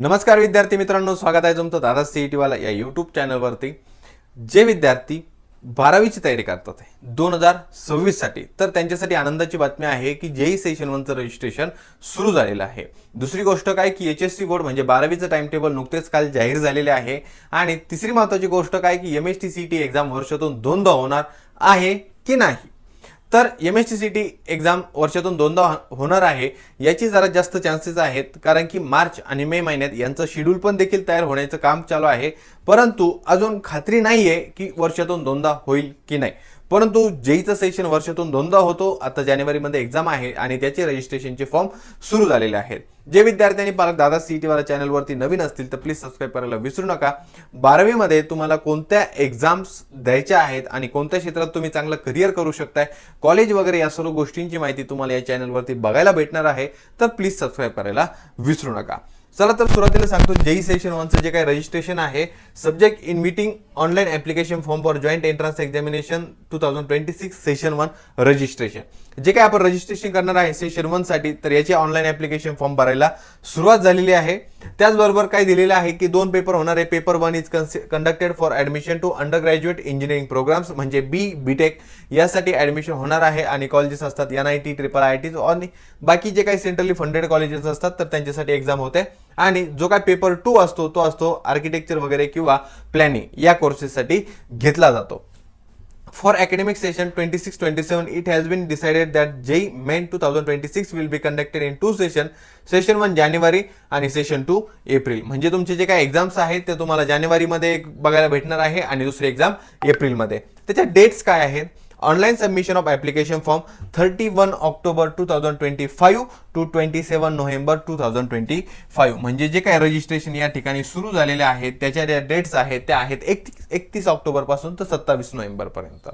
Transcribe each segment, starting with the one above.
नमस्कार विद्यार्थी मित्रांनो स्वागत आहे तुमचं दादा सीईटी वाला या यूट्यूब चॅनलवरती जे विद्यार्थी बारावीची तयारी करतात दोन हजार सव्वीससाठी तर त्यांच्यासाठी आनंदाची बातमी आहे की जेई सेशन वनचं रजिस्ट्रेशन सुरू झालेलं आहे. दुसरी गोष्ट काय की एच एस सी बोर्ड म्हणजे बारावीचं टाइम टेबल नुकतेच काल जाहीर झालेले आहे आणि तिसरी महत्त्वाची गोष्ट काय की M S T C T exam वर्षातून दोनदा होणार आहे की नाही? तर M S T C T exam वर्षातून दोनदा हो-, होणार आहे. याची जरा जास्त चान्सेस आहेत कारण की मार्च आणि मे महिन्यात यांचं शेड्यूल पण देखील तयार होण्याचं काम चालू आहे. परंतु अजून खात्री नाही आहे की वर्षातून दोनदा होईल की नाही. परंतु जेईचं सेशन वर्षातून दोनदा होतो. आता जानेवारीमध्ये एक्झाम आहे आणि त्याचे रजिस्ट्रेशनचे फॉर्म सुरू झालेले आहेत. जे विद्यार्थ्यांनी पालक दादा सीईटी वाला चॅनलवरती नवीन असतील तर प्लीज सबस्क्राईब करायला विसरू नका. बारावीमध्ये तुम्हाला कोणत्या एक्झाम्स द्यायच्या आहेत आणि कोणत्या क्षेत्रात तुम्ही चांगलं करिअर करू शकताय कॉलेज वगैरे या सर्व गोष्टींची माहिती तुम्हाला या चॅनलवरती बघायला भेटणार आहे. तर प्लीज सबस्क्राईब करायला विसरू नका. चला तर सुरुवातीला सांगतो जेई सेशन वनचं जे काही रजिस्ट्रेशन आहे subject in meeting online application form for joint entrance examination two thousand twenty six session one registration जे काय आपण रजिस्ट्रेशन करणार आहे सेशन वनसाठी तर याची ऑनलाईन ऍप्लिकेशन फॉर्म भरायला सुरुवात झालेली आहे. त्याचबरोबर काय दिलेलं आहे की दोन पेपर होणार आहे. Paper one is conducted for admission to under graduate engineering programs म्हणजे बी बीटेक यासाठी ऍडमिशन होणार आहे आणि कॉलेजेस असतात N I T triple I T आणि बाकी जे काही सेंट्रली फंडेड कॉलेजेस असतात तर त्यांच्यासाठी एक्झाम होते. आणि जो काय पेपर टू असतो तो असतो आर्किटेक्चर वगैरे किंवा प्लॅनिंग या कोर्सेससाठी घेतला जातो. For academic session 26-27, it has been decided that JEE Main 2026 will be conducted in two session. Session one जानेवारी आणि सेशन टू एप्रिल म्हणजे तुमचे जे काही एक्झाम्स आहेत ते तुम्हाला जानेवारीमध्ये एक बघायला भेटणार आहे आणि दुसरी एक्झाम एप्रिलमध्ये त्याच्या डेट्स काय आहेत? Online submission of application form thirty one October two thousand twenty five to twenty seven November two thousand twenty five म्हणजे जे काही रजिस्ट्रेशन या ठिकाणी सुरू झालेले आहेत त्याच्या ज्या डेट्स आहेत त्या आहेत एक एकतीस ऑक्टोबरपासून तर सत्तावीस नोव्हेंबरपर्यंत.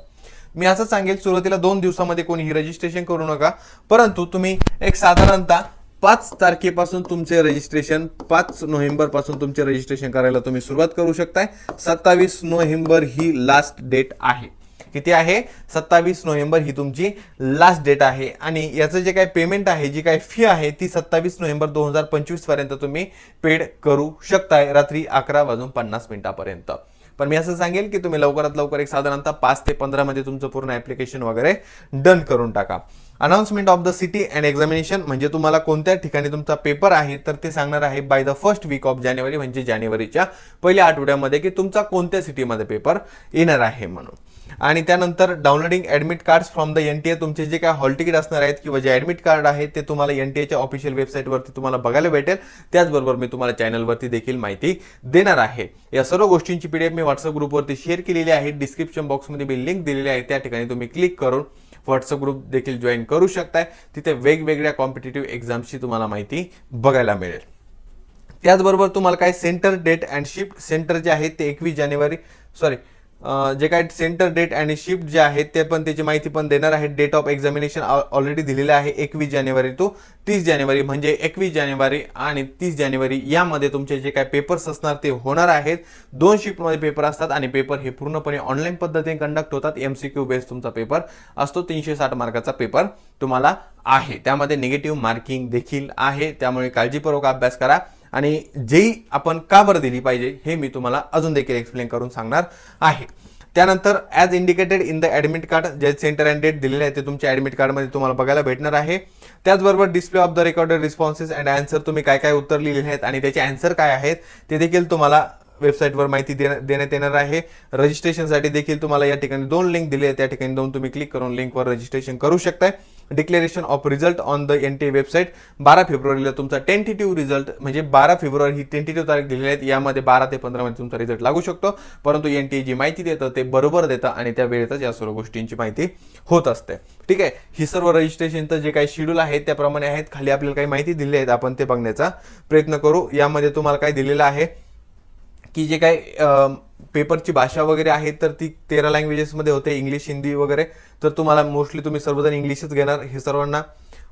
मी असं सांगेल सुरुवातीला दोन दिवसामध्ये कोणीही रजिस्ट्रेशन करू नका परंतु तुम्ही एक साधारणतः पाच तारखेपासून तुमचे रजिस्ट्रेशन पाच नोव्हेंबरपासून तुमचे रजिस्ट्रेशन करायला तुम्ही सुरुवात करू शकताय. सत्तावीस नोव्हेंबर ही लास्ट डेट आहे. किती आहे? सत्तावीस नोव्हेंबर ही तुमची लास्ट डेट आहे. आणि याचं जे काही पेमेंट आहे जी काही फी आहे ती सत्तावीस नोव्हेंबर दोन हजार पंचवीसपर्यंत तुम्ही पेड करू शकताय रात्री अकरा वाजून पन्नास मिनिटापर्यंत. पण मी असं सांगेल की तुम्ही लवकरात लवकर एक साधारणतः पाच ते पंधरामध्ये तुमचं पूर्ण ऍप्लिकेशन वगैरे डन करून टाका. Announcement of the city and examination म्हणजे तुम्हाला कोणत्या ठिकाणी तुमचा पेपर आहे तर ते सांगणार आहे by the first week of January म्हणजे जानेवारीच्या पहिल्या आठवड्यामध्ये की तुमचा कोणत्या सिटीमध्ये पेपर येणार आहे म्हणून. आणि त्यानंतर downloading admit cards from the NTA तुमचे जे काय हॉल तिकीट असणार आहेत किंवा जे ऍडमिट कार्ड आहे ते तुम्हाला एनटीएच्या ऑफिशियल वेबसाईटवरती तुम्हाला बघायला भेटेल. त्याचबरोबर मी तुम्हाला चॅनलवरती देखील माहिती देणार आहे. या सर्व गोष्टींची पी डी एफ मी व्हॉट्सअप ग्रुपवरती शेअर केलेली आहे. डिस्क्रिप्शन बॉक्समध्ये मी लिंक दिलेली आहे. त्या ठिकाणी तुम्ही क्लिक करून व्हॉट्सअप ग्रुप देखील जॉईन करू शकताय. तिथे वेगवेगळ्या कॉम्पिटेटिव्ह एक्झामची तुम्हाला माहिती बघायला मिळेल. त्याचबरोबर तुम्हाला काय centre date and shift centre जे आहे ते एकवीस जानेवारी सॉरी जे काय सेंटर डेट आणि शिफ्ट जे आहेत ते पण त्याची माहिती पण देणार आहे. डेट ऑफ एक्झामिनेशन ऑलरेडी दिलेलं आहे एकवीस जानेवारी टू तीस जानेवारी म्हणजे एकवीस जानेवारी आणि तीस जानेवारी यामध्ये तुमचे जे काय पेपर्स असणार ते होणार आहेत. दोन शिफ्टमध्ये पेपर असतात आणि पेपर हे पूर्णपणे ऑनलाईन पद्धतीने कंडक्ट होतात. एम सी क्यू बेस तुमचा पेपर असतो. तीनशे साठ मार्काचा पेपर तुम्हाला आहे. त्यामध्ये निगेटिव्ह मार्किंग देखील आहे. त्यामुळे काळजीपूर्वक अभ्यास करा. आणि जेई आपण का बरं दिली पाहिजे हे मी तुम्हाला अजून देखील एक्सप्लेन करून सांगणार आहे. त्यानंतर as indicated in the admit card जे सेंटर अँड डेट दिलेले आहे ते तुमच्या ॲडमिट कार्डमध्ये तुम्हाला बघायला भेटणार आहे. त्याचबरोबर display of the recorded responses and answer तुम्ही काय काय उत्तर लिहिले आहेत आणि त्याचे अँसर काय आहेत ते देखील तुम्हाला वेबसाईटवर माहिती देण्या- देण्यात येणार आहे. रजिस्ट्रेशनसाठी देखील तुम्हाला या ठिकाणी दोन लिंक दिले आहेत. त्या ठिकाणी जाऊन तुम्ही क्लिक करून लिंकवर रजिस्ट्रेशन करू शकताय. Declaration of result on the N T website बारा फेब्रुवारीला तुमचा टेंटेटिव्ह रिझल्ट म्हणजे बारा फेब्रुवारी ही टेंटेटिव्ह तारीख दिलेली आहे. यामध्ये बारा ते पंधरा मध्ये तुमचा रिझल्ट लागू शकतो. परंतु एन टी जी माहिती देतं ते बरोबर देतं आणि त्या वेळेतच या सर्व गोष्टींची माहिती होत असते. ठीक आहे? ही सर्व रजिस्ट्रेशनचं जे काही शेड्यूल आहे त्याप्रमाणे आहेत. खाली आपल्याला काही माहिती दिली आहेत आपण ते बघण्याचा प्रयत्न करू. यामध्ये तुम्हाला काय दिलेलं आहे? की जे काय पेपरची भाषा वगैरे आहे तर ती तेरा लँग्वेजेसमध्ये होते इंग्लिश हिंदी वगैरे. तर तुम्हाला मोस्टली तुम्ही सर्वजण इंग्लिशच घेणार हे सर्वांना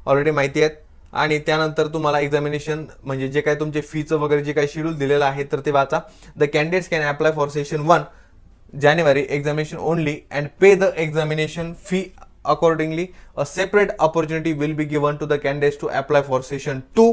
ऑलरेडी माहिती आहेत आणि त्यानंतर तुम्हाला एक्झामिनेशन म्हणजे जे काय तुमचे फीचं वगैरे जे काही शेड्यूल दिलेलं आहे तर ते वाचा. The candidates can apply for session one January examination only and pay the examination fee accordingly a separate opportunity will be given to the candidates to apply for session two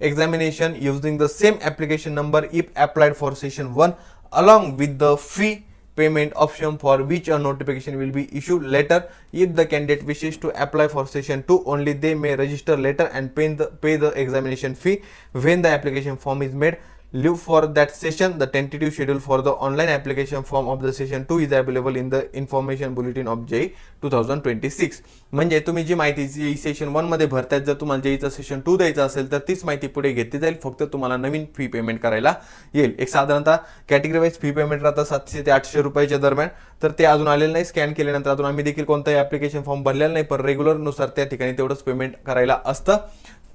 examination using the same application number if applied for session 1 along with the fee payment option for which a notification will be issued later. If the candidate wishes to apply for session 2 only they may register later and pay the pay the examination fee when the application form is made live for that session. The tentative schedule for the online application form of the session 2 is available in the information bulletin of JEE 2026 म्हणजे तुम्ही जी माहिती जी session वनमध्ये भरतायत जर तुम्हाला जेईचं session to द्यायचं असेल तर तीच माहिती पुढे घेतली जाईल. फक्त तुम्हाला नवीन फी पेमेंट करायला येईल. एक साधारणतः कॅटेगरी वाईज फी पेमेंट राहतं सातशे ते आठशे रुपयाच्या दरम्यान. तर ते अजून आलेलं नाही. स्कॅन केल्यानंतर अजून आम्ही देखील कोणताही ऍप्लिकेशन फॉर्म भरलेला नाही पण रेग्युलरनुसार त्या ठिकाणी तेवढंच पेमेंट करायला असतं.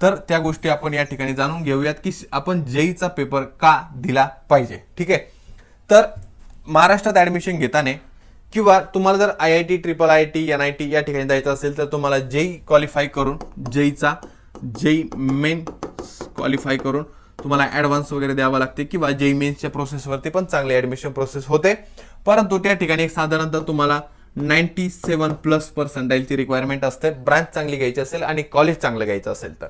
तर त्या गोष्टी आपण या ठिकाणी जाणून घेऊयात की आपण जेईचा पेपर का दिला पाहिजे. ठीक आहे? तर महाराष्ट्रात ऍडमिशन घेताना किंवा तुम्हाला जर I I T triple I T N I T या ठिकाणी जायचं असेल तर तुम्हाला जेई क्वालिफाय करून जेईचा जेई मेन क्वालिफाय करून तुम्हाला ॲडव्हान्स वगैरे द्यावा लागते किंवा जेई मेन्सच्या प्रोसेसवरती पण चांगली ॲडमिशन प्रोसेस होते. परंतु त्या ठिकाणी एक साधारणतः तुम्हाला नाईन्टी सेवन प्लस पर्सेंटाईलची रिक्वायरमेंट असते. ब्रांच चांगली घ्यायची असेल आणि कॉलेज चांगलं घ्यायचं असेल तर.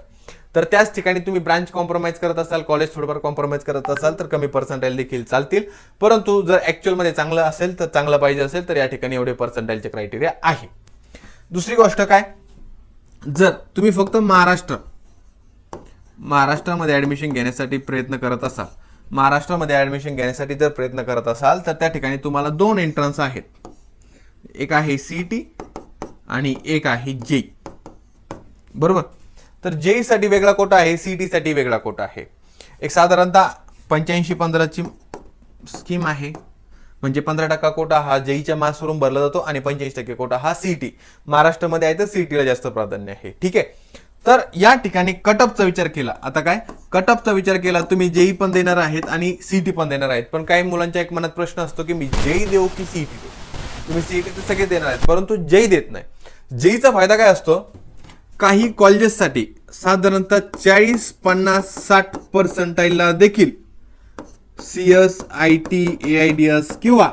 तर त्याच ठिकाणी तुम्ही ब्रांच कॉम्प्रोमाइज करत असाल कॉलेज थोडंफार कॉम्प्रोमाइज करत असाल तर कमी पर्सेंटाईल देखील चालतील. परंतु जर ॲक्च्युअलमध्ये चांगलं असेल तर चांगलं पाहिजे असेल तर या ठिकाणी एवढे पर्सेंटाईलचे क्रायटेरिया आहे. दुसरी गोष्ट काय? जर तुम्ही फक्त महाराष्ट्र महाराष्ट्रामध्ये ॲडमिशन घेण्यासाठी प्रयत्न करत असाल महाराष्ट्रामध्ये ॲडमिशन घेण्यासाठी जर प्रयत्न करत असाल तर त्या ठिकाणी तुम्हाला दोन एंट्रन्स आहेत. एक आहे सीईटी आणि एक आहे जे बरोबर? तर जेई साठी वेगळा कोटा आहे सीईटी साठी वेगळा कोटा आहे. एक साधारणतः पंच्याऐंशी पंधराची स्कीम आहे. म्हणजे पंधरा टक्का कोटा हा जेईच्या मार्क्सवरून भरला जातो आणि पंच्याऐंशी टक्के कोटा हा सीईटी. महाराष्ट्रामध्ये आहे तर सीईटीला जास्त प्राधान्य आहे. ठीक आहे? तर या ठिकाणी कटअपचा विचार केला. आता काय? कटअपचा विचार केला तुम्ही जेई पण देणार आहेत आणि सीटी पण देणार आहेत. पण काही मुलांच्या एक मनात प्रश्न असतो की मी जेई देऊ की सीटी देऊ? तुम्ही सीटी तर सगळे देणार आहेत परंतु जेई देत नाही. जेईचा फायदा काय असतो? काही कॉलेजेससाठी साधारणतः चाळीस पन्नास साठ पर्सेंटाईलला देखील C S I T A I D S किंवा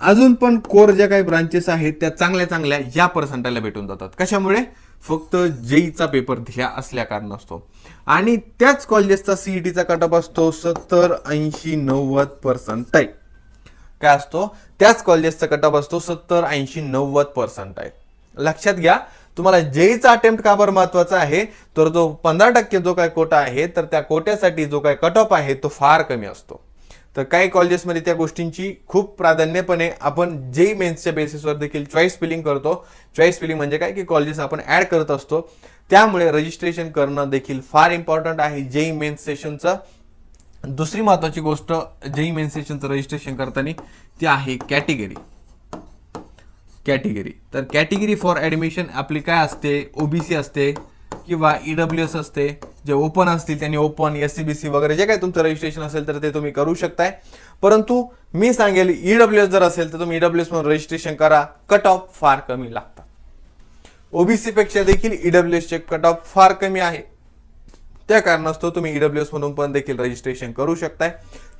अजून पण कोर ज्या काही ब्रांचेस आहेत त्या चांगल्या चांगल्या या पर्सेंटाईलला भेटून जातात. कशामुळे? फक्त जेईचा पेपर दिला असल्या कारण असतो आणि त्याच कॉलेजेसचा सीईटीचा कटअप असतो सत्तर ऐंशी नव्वद पर्सेंटाईल काय असतो? त्याच कॉलेजेसचा कटअप असतो सत्तर ऐंशी नव्वद पर्सेंटाईल लक्षात घ्या तुम्हाला जेईचा अटेम्प्ट का बरं महत्त्वाचा आहे? तर जो पंधरा टक्के जो काय कोटा आहे तर त्या कोट्यासाठी जो काय कट ऑफ आहे तो फार कमी असतो. तर काही कॉलेजेसमध्ये त्या गोष्टींची खूप प्राधान्यपणे आपण जे मेन्सच्या बेसिसवर देखील चॉईस फिलिंग करतो. चॉईस फिलिंग म्हणजे काय? की कॉलेजेस आपण ॲड करत असतो. त्यामुळे रजिस्ट्रेशन करणं देखील फार इम्पॉर्टंट आहे जेई मेन्स सेशनचं दुसरी महत्त्वाची गोष्ट जेई मेन सेशनचं रजिस्ट्रेशन करताना ती आहे कॅटेगरी कॅटेगरी. तर कॅटेगरी फॉर ॲडमिशन आपली काय असते? ओबीसी असते किंवा ई डब्ल्यू एस असते. जे ओपन असतील त्यांनी open S C B C वगैरे जे काही तुमचं रजिस्ट्रेशन असेल तर ते तुम्ही करू शकताय. परंतु मी सांगेल ई डब्ल्यू एस जर असेल तर तुम्ही डब्ल्यू एस म्हणून रजिस्ट्रेशन करा. कट ऑफ फार कमी लागतात. ओबीसीपेक्षा पेक्षा देखील डब्ल्यू चे कट ऑफ फार कमी आहे. त्या कारणास्तव तुम्ही ईडब्ल्यू एस म्हणून पण देखील रजिस्ट्रेशन करू शकताय.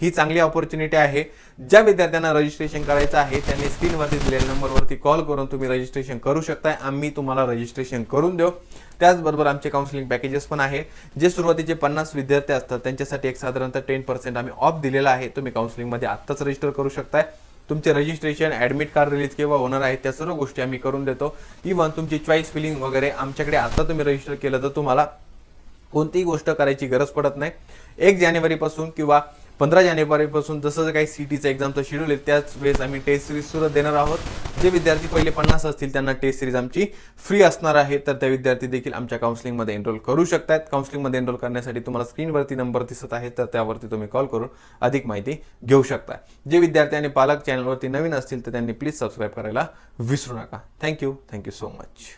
ही चांगली ऑपॉर्च्युनिटी आहे. ज्या विद्यार्थ्यांना रजिस्ट्रेशन करायचं आहे त्यांनी स्क्रीनवरती दिलेल्या नंबरवरती कॉल करून तुम्ही रजिस्ट्रेशन करू शकताय. आम्ही तुम्हाला रजिस्ट्रेशन करून देऊ. त्याचबरोबर आमचे काउन्सिलिंग पॅकेजेस पण आहे. जे सुरुवातीचे पन्नास विद्यार्थी असतात त्यांच्यासाठी एक साधारणतः टेन पर्सेंट आम्ही ऑफ दिलेला आहे. तुम्ही काउन्सिलिंगमध्ये आत्ताच रजिस्टर करू शकताय. तुमचे रजिस्ट्रेशन ॲडमिट कार्ड रिलीज केव्हा होणार आहे त्या सर्व गोष्टी आम्ही करून देतो. इव्हन तुमची चॉईस फिलिंग वगैरे आमच्याकडे आता तुम्ही रजिस्टर केलं तर तुम्हाला कोणतीही गोष्ट करायची गरज पडत नाही. एक जानेवारीपासून किंवा पंधरा जानेवारीपासून जसं काही सीटीचं एक्झामचं शेड्यूल आहे त्याच वेळेस आम्ही टेस्ट सिरीज सुद्धा देणार आहोत. जे विद्यार्थी पहिले पन्नास असतील त्यांना टेस्ट सिरीज आमची फ्री असणार आहे. तर त्या विद्यार्थी देखील आमच्या काउन्सिलिंगमध्ये एनरोल करू शकतात. काउन्सिलिंगमध्ये एनरोल करण्यासाठी तुम्हाला स्क्रीनवरती नंबर दिसत आहे तर त्यावरती तुम्ही कॉल करून अधिक माहिती घेऊ शकता. जे विद्यार्थी आणि पालक चॅनलवरती नवीन असतील तर त्यांनी प्लीज सबस्क्राईब करायला विसरू नका. Thank you thank you so much